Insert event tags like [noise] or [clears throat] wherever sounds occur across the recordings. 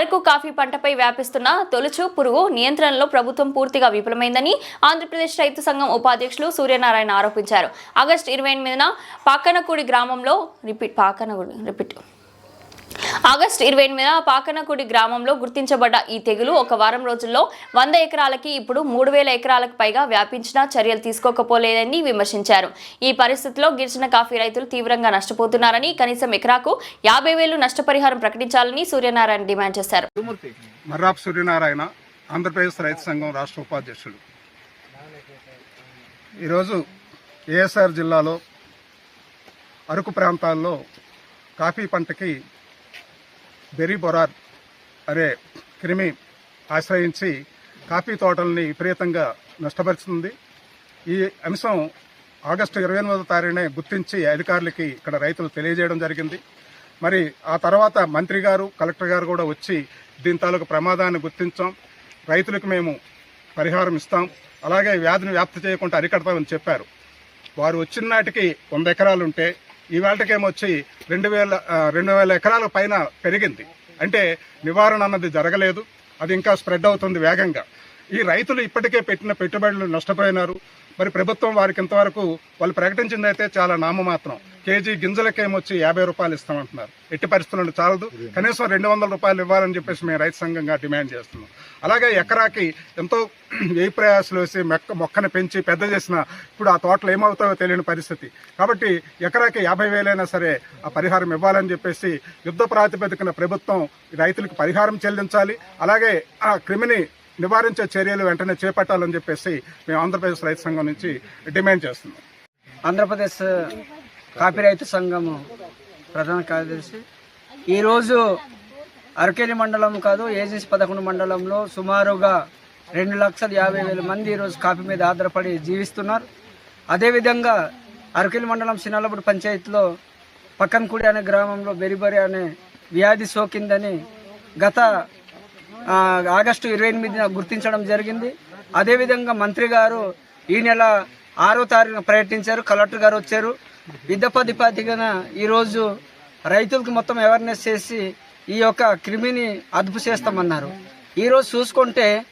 Araku coffee పంటపై వ్యాపిస్తున్న తొలుచు పురుగు నియంత్రణలో ప్రభుత్వం పూర్తిగా విఫలమైందని ఆంధ్రప్రదేశ్ రైతు సంఘం ఉపాధ్యక్షులు సూర్యనారాయణ ఆరోపించారు. ఆగస్టు ఇరవై ఎనిమిదిన పాకనకూడి గ్రామంలో రిపీట్ పాకనగూడి రిపీట్. ఆగస్టు ఇరవై ఎనిమిదిన పాకనకుడి గ్రామంలో గుర్తించబడ్డ ఈ తెగులు ఒక వారం రోజుల్లో వంద ఎకరాలకి ఇప్పుడు మూడు వేల ఎకరాలకు పైగా వ్యాపించినా చర్యలు తీసుకోకపోలేదని విమర్శించారు. ఈ పరిస్థితిలో గిరిజన కాఫీ రైతులు తీవ్రంగా నష్టపోతున్నారని కనీసం ఎకరాకు యాభై వేలు నష్టపరిహారం ప్రకటించాలని సూర్యనారాయణ డిమాండ్ చేశారు. మర్రాప్ సూర్యనారాయణ ఆంధ్రప్రదేశ్ రైతు సంఘం రాష్ట్ర ఉపాధ్యక్షుడు. ఈరోజు ఏఎస్ఆర్ జిల్లాలో అరకు ప్రాంతాల్లో కాఫీ పంటకి బెరీ బొరార్ అనే క్రిమి ఆశ్రయించి కాఫీ తోటల్ని విపరీతంగా నష్టపరుస్తుంది. ఈ అంశం ఆగస్టు ఇరవై ఎనిమిదో తారీఖునే గుర్తించి అధికారులకి ఇక్కడ రైతులు తెలియజేయడం జరిగింది. మరి ఆ తర్వాత మంత్రి గారు కలెక్టర్ గారు కూడా వచ్చి దీని తాలూకు ప్రమాదాన్ని గుర్తించాం. రైతులకు మేము పరిహారం ఇస్తాం. అలాగే వ్యాధిని వ్యాప్తి చేయకుండా అరికడతామని చెప్పారు. వారు వచ్చిన నాటికి వంద ఎకరాలు ఉంటే వచ్చి రెండు వేల రెండు వేల ఎకరాల పైన పెరిగింది. అంటే నివారణ అన్నది జరగలేదు. అది ఇంకా స్ప్రెడ్ అవుతుంది వేగంగా. ఈ రైతులు ఇప్పటికే పెట్టిన పెట్టుబడులు నష్టపోయినారు. మరి ప్రభుత్వం వారికి ఇంతవరకు వాళ్ళు ప్రకటించిందైతే చాలా నామమాత్రం. కేజీ గింజలకేమొచ్చి యాభై రూపాయలు ఇస్తామంటున్నారు. ఎట్టి పరిస్థితుల్లో చాలదు. కనీసం రెండు వందల రూపాయలు ఇవ్వాలని చెప్పేసి మేము రైతు సంఘంగా డిమాండ్ చేస్తున్నాం. అలాగే ఎకరాకి ఎంతో [clears throat] వ్యయ ప్రయాసాలు వేసి మొక్క మొక్కను పెంచి పెద్ద చేసిన ఇప్పుడు ఆ తోటలు ఏమవుతాయో తెలియని పరిస్థితి. కాబట్టి ఎకరాకి యాభై వేలైనా సరే ఆ పరిహారం ఇవ్వాలని చెప్పేసి యుద్ధ ప్రాతిపదికన ప్రభుత్వం రైతులకు పరిహారం చెల్లించాలి. అలాగే ఆ క్రిమిని నివారించే చర్యలు వెంటనే చేపట్టాలని చెప్పేసి మేము ఆంధ్రప్రదేశ్ రైతు సంఘం నుంచి డిమాండ్ చేస్తున్నాం. ఆంధ్రప్రదేశ్ కాపీ రైతు సంఘము ప్రధాన కార్యదర్శి. ఈరోజు అరకేలి మండలం కాదు ఏజెన్సీ పదకొండు మండలంలో సుమారుగా రెండు లక్షల యాభై వేల మంది ఈరోజు కాఫీ మీద ఆధారపడి జీవిస్తున్నారు. అదేవిధంగా అరకేలి మండలం సినాలపూడి పంచాయతీలో పక్కనకూడి అనే గ్రామంలో బెరిబరి అనే వ్యాధి సోకిందని గత ఆగస్టు ఇరవై ఎనిమిదిన గుర్తించడం జరిగింది. అదేవిధంగా మంత్రి గారు ఈ నెల ఆరో తారీఖున పర్యటించారు కలెక్టర్ గారు వచ్చారు. యుద్ధపదిపాతిగా ఈరోజు రైతులకు మొత్తం అవేర్నెస్ చేసి ఈ యొక్క క్రిమిని అదుపు చేస్తామన్నారు. ఈరోజు చూసుకుంటే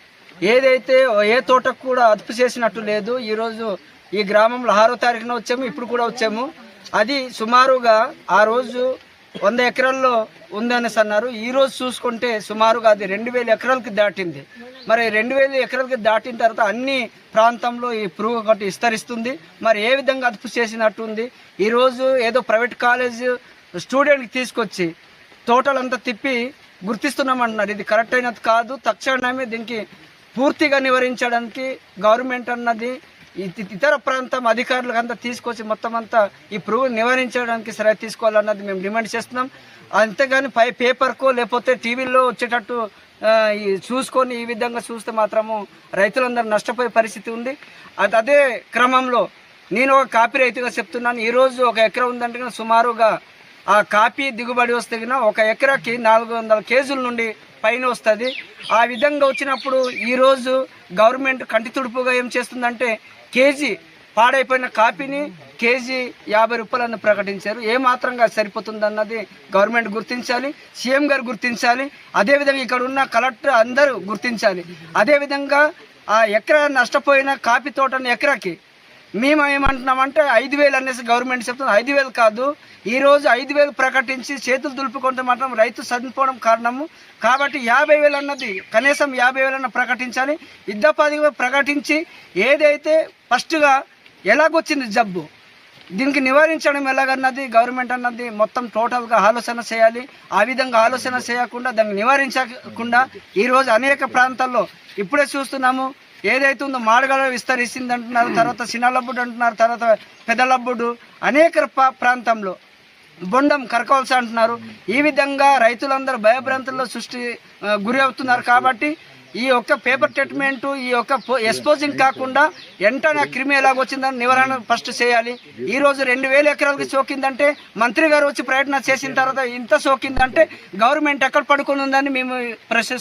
ఏదైతే ఏ తోటకు కూడా అదుపు చేసినట్టు లేదు ఈరోజు ఈ గ్రామంలో ఆరో తారీఖున వచ్చాము ఇప్పుడు కూడా వచ్చాము. అది సుమారుగా ఆ రోజు వంద ఎకరాల్లో ఉందనేసి అన్నారు. ఈరోజు చూసుకుంటే సుమారుగా అది రెండు వేల ఎకరాలకి దాటింది. మరి రెండు వేల ఎకరాలకి దాటిన తర్వాత అన్ని ప్రాంతంలో ఈ పురుగు ఒకటి విస్తరిస్తుంది. మరి ఏ విధంగా అదుపు చేసినట్టు ఉంది? ఈరోజు ఏదో ప్రైవేట్ కాలేజ్ స్టూడెంట్కి తీసుకొచ్చి తోటలంతా తిప్పి గుర్తిస్తున్నామంటున్నారు. ఇది కరెక్ట్ అయినది కాదు. తక్షణమే దీనికి పూర్తిగా నివారించడానికి గవర్నమెంట్ అన్నది ఇతర ప్రాంతం అధికారులు అంతా తీసుకొచ్చి మొత్తం అంతా ఈ పురుగును నివారించడానికి సరే తీసుకోవాలన్నది మేము డిమాండ్ చేస్తున్నాం. అంతేగాని పై పేపర్కో లేకపోతే టీవీల్లో వచ్చేటట్టు ఈ చూసుకొని ఈ విధంగా చూస్తే మాత్రము రైతులందరూ నష్టపోయే పరిస్థితి ఉంది. అది అదే క్రమంలో నేను ఒక కాపీ రైతుగా చెప్తున్నాను. ఈరోజు ఒక ఎకరం ఉందంటే సుమారుగా ఆ కాపీ దిగుబడి వస్తే కనుక ఒక ఎకరాకి నాలుగు వందల కేజీల నుండి పైన వస్తుంది. ఆ విధంగా వచ్చినప్పుడు ఈరోజు గవర్నమెంట్ కంటి తుడుపుగా ఏం చేస్తుందంటే కేజీ పాడైపోయిన కాపీని కేజీ యాభై రూపాయలను ప్రకటించారు. ఏ మాత్రంగా సరిపోతుందన్నది గవర్నమెంట్ గుర్తించాలి సీఎం గారు గుర్తించాలి అదేవిధంగా ఇక్కడ ఉన్న కలెక్టర్ అందరూ గుర్తించాలి. అదేవిధంగా ఆ ఎకరా నష్టపోయిన కాఫీ తోటను ఎకరాకి మేము ఏమంటున్నామంటే ఐదు వేలు అనేసి గవర్నమెంట్ చెప్తుంది. ఐదు వేలు కాదు. ఈ రోజు ఐదు వేలు ప్రకటించి చేతులు దులుపుకుంటే మాత్రం రైతు చనిపోవడం కారణము. కాబట్టి యాభై వేలు అన్నది కనీసం యాభై వేలన్న ప్రకటించాలి. యుద్ధపాది ప్రకటించి ఏదైతే ఫస్ట్గా ఎలాగొచ్చింది జబ్బు దీనికి నివారించడం ఎలాగన్నది గవర్నమెంట్ అన్నది మొత్తం టోటల్గా ఆలోచన చేయాలి. ఆ విధంగా ఆలోచన చేయకుండా దాన్ని నివారించకుండా ఈరోజు అనేక ప్రాంతాల్లో ఇప్పుడే చూస్తున్నాము. ఏదైతే ఉందో మాడగడ విస్తరిస్తుంది అంటున్నారు తర్వాత సినలబ్బుడు అంటున్నారు తర్వాత పెదలబ్బుడు అనేక పా- ప్రాంతంలో బొండం కరకవలస అంటున్నారు. ఈ విధంగా రైతులందరూ భయభ్రాంతుల్లో సృష్టి గురి అవుతున్నారు కాబట్టి ఈ యొక్క పేపర్ ట్రీట్మెంట్ ఈ యొక్క ఎక్స్పోజింగ్ కాకుండా ఎంటనే క్రిమి క్రిమి ఎలాగొచ్చిందని నివారణ ఫస్ట్ చేయాలి. ఈ రోజు రెండు వేల ఎకరాలకి సోకిందంటే మంత్రి గారు వచ్చి ప్రయత్నం చేసిన తర్వాత ఇంత సోకిందంటే గవర్నమెంట్ ఎక్కడ పడుకుని ఉందని మేము ప్రశ్న